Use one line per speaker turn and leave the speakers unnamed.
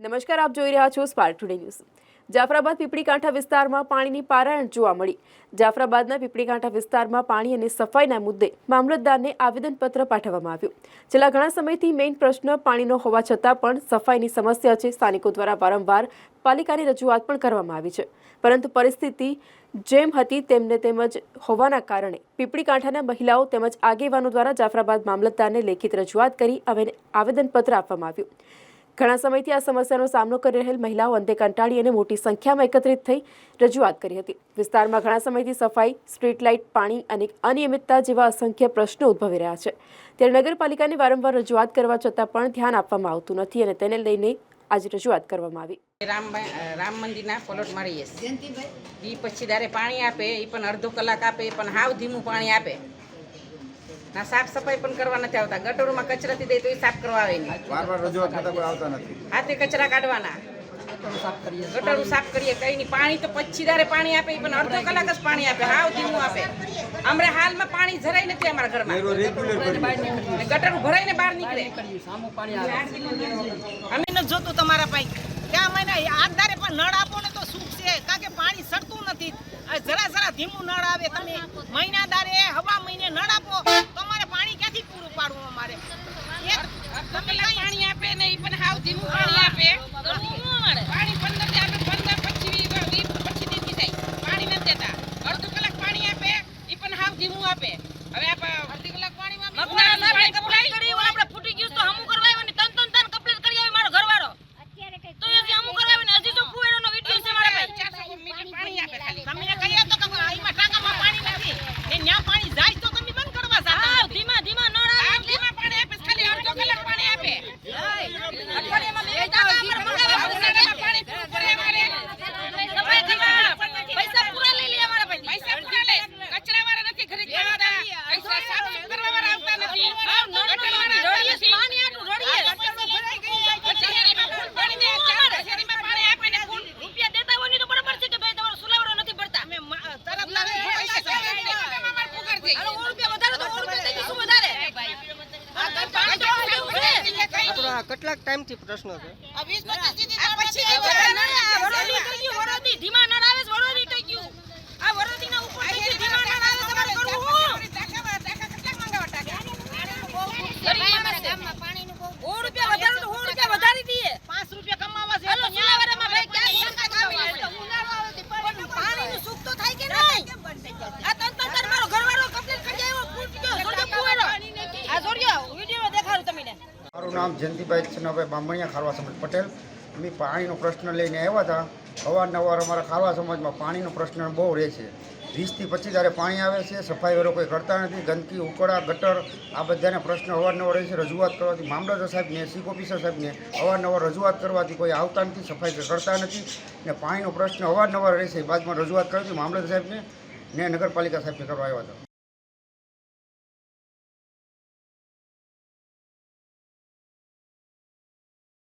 નમસ્કાર, આપ જોઈ રહ્યા છો Spark Today News Jafrabad Pipli કાંઠા વિસ્તારમાં પાણીની પારાયણ જોવા મળી. જાફરાબાદના પીપળી કાંઠા વિસ્તારમાં પાણી અને સફાઈના મુદ્દે મામલતદારને આવેદનપત્ર પાઠવવામાં આવ્યું. છેલ્લા ઘણા સમયથી મેઇન પ્રશ્ન પાણીનો હોવા છતાં પણ સફાઈની સમસ્યા છે. સ્થાનિકો દ્વારા વારંવાર પાલિકાની રજૂઆત પણ કરવામાં આવી છે. પરંતુ પરિસ્થિતિ જેમ હતી તેમને તેમજ હોવાના કારણે પીપળી કાંઠાના મહિલાઓ તેમજ આગેવાનો દ્વારા જાફરાબાદ મામલતદારને લેખિત રજૂઆત કરી આવેદનપત્ર આપવામાં આવ્યું. ઘણા સમયથી આ સમસ્યાનો સામનો કરી રહેલ મહિલાઓ અંતે કંટાળી અને મોટી સંખ્યામાં એકત્રિત થઈ રજૂઆત કરી હતી. વિસ્તારમાં ઘણા સમયથી સફાઈ સ્ટ્રીટ લાઇટ પાણી અને અનિયમિતતા જેવા અસંખ્ય પ્રશ્નો ઉદ્ભવી રહ્યા છે. ત્યારે નગરપાલિકાની વારંવાર રજૂઆત કરવા છતાં પણ ધ્યાન આપવામાં આવતું નથી અને તેને લઈને આજે રજૂઆત કરવામાં આવી.
રામ રામ મંદિરના પલોટ મારીએ એ પછી ત્યારે પાણી આપે એ પણ અડધો કલાક આપે એ પણ હાવ ધીમું પાણી આપે. ના સાફ સફાઈ પણ કરવા નથી આવતા. ગટરોમાં કચરાથી દે તો એ સાફ કરવા આવે નહીં.
વાર વાર રજૂઆત થતા કોઈ આવતા નથી.
હાથે કચરા કાઢવાના. ગટરું સાફ કરીએ. કઈ નહીં. પાણી તો પછી ધારે પાણી આપે પણ અડધો કલાક જ પાણી આપે. હાવ ધીમું આપે. હમણાં હાલમાં પાણી જરાય નથી અમારા ઘરમાં. ગટરું ભરાઈને બહાર નીકળે.
અમે નથી જોતું તમારા પાસે ક્યાં મહિના આધારે પણ નળ આપો ને તો સુખ છે. કારણ કે પાણી સરતું નથી. આ જરા જરા ધીમું નળ આવે તમે. મહિના દારે હવા મહિને નળ આપો તો અમારે પાણી ક્યાંથી પૂરું પાડવું અમારે એક
તમે પાણી આપે ને એ પણ હાવ ધીમું પાણી આપે પાણી પંદરથી આપે પંદર પછી વીસ વીસ પછી નીકળી જાય પાણી નથી દેતા અડધો કલાક પાણી આપે એ પણ હાવ ધીમું આપે હવે આપ અડધી કલાક પાણી
મગના સાહેબે કમ્પ્લેટ કરી હોય આપણે ફૂટી ગયું તો હમું કરવા આવ્યો ને તન તન તન કમ્પ્લેટ કરી આવે મારો ઘરવાળો તો એ હજી હમું કરવા આવ્યો ને હજી તો ફુવેરોનો વિડિયો છે મારા પાસે
ચારસો મીટર પાણી આપે ખાલી
તમે કહીએ તો કે આમાં ટાંકામાં પાણી નથી ને ન્યા પાણી જાય તો તમે બંધ કરવા જાતા ધીમા ધીમા નળ
હાવ ધીમા પાણી આપે ખાલી અડધો કલાક પાણી આપે
અઠવાડિયામાં બે ટાંકા અમારે મંગાવ્યા
ઉનાળામાં પાણી પૂરું કરે અમારે
સફાઈ કરવા પૈસા પૂરા લઈ લે અમારા પાસે
પૈસા પૂરા લે કચરા વાળા નથી ખરીદવા આવતા પૈસા સાફ સુફ કરવા વાળા આવતા નથી ગટર વાળા આવતા નથી
પાણી આટલું રડીએ
કચેરીમાં ફૂલ પાણી દે કચેરીમાં પાણી આપે ને ફૂલ
રૂપિયા દેતા હોય ને તો બરાબર છે કે ભાઈ તમારો સુલાવડો નથી પડતા અમે મ- તરત લાવે
પૈસા ચાલે છે, અમારે પુગાર થઈ
અરે સો રૂપિયા વધારે તો રૂપિયા થઈ જશું વધારે?
કેટલાક ટાઈમથી પ્રશ્ન છે
પચીસ દીધી આ પછી
આ બધા નળ આ વરોધી થઈ ગયું, વરોધી. ધીમા નળ આવે છે, વરોધી થઈ ગયું. આ વરોધીના ઉપર થઈ ગયું, ધીમા નળ આવે છે, તમારે કરવું શું? ગરીબમાં છે. સો રૂપિયા વધારે તો સો રૂપિયા વધારી દઈએ. પાંચ રૂપિયા કમાવા છે તો ન્યા વરામાં ભાઈ ક્યાં પણ પાણીનું સુખ તો થાય કે નહીં? આ તન તન તન મારો ઘરવાળો complaint કરી આવ્યો, ફૂટ ગયો, જોડે ફુવારો. આ જોડ્યો, વીડિયો દેખાડું તમને
મારું નામ જયંતિભાઈ ચનાભાઈ બામણિયા, ખારવા સમાજ પટેલ. અમે પાણીનો પ્રશ્ન લઈને આવ્યા હતા. અવારનવાર અમારા ખારવા સમાજમાં પાણીનો પ્રશ્ન બહુ રહે છે. વીસથી પચીસ જ્યારે પાણી આવે છે, સફાઈ વેરો કોઈ કરતા નથી, ગંદકી, ઉકળા, ગટર, આ બધાના પ્રશ્ન અવારનવાર રહે છે, રજૂઆત કરવાથી મામલતદાર સાહેબને ચીફ ઓફિસર સાહેબને અવારનવાર રજૂઆત કરવાથી કોઈ આવતા નથી, સફાઈ કરતા નથી ને પાણીનો પ્રશ્ન અવારનવાર રહે છે. બાદમાં રજૂઆત કરવાથી મામલતદાર સાહેબને ને નગરપાલિકા સાહેબને કરવા આવ્યા હતા.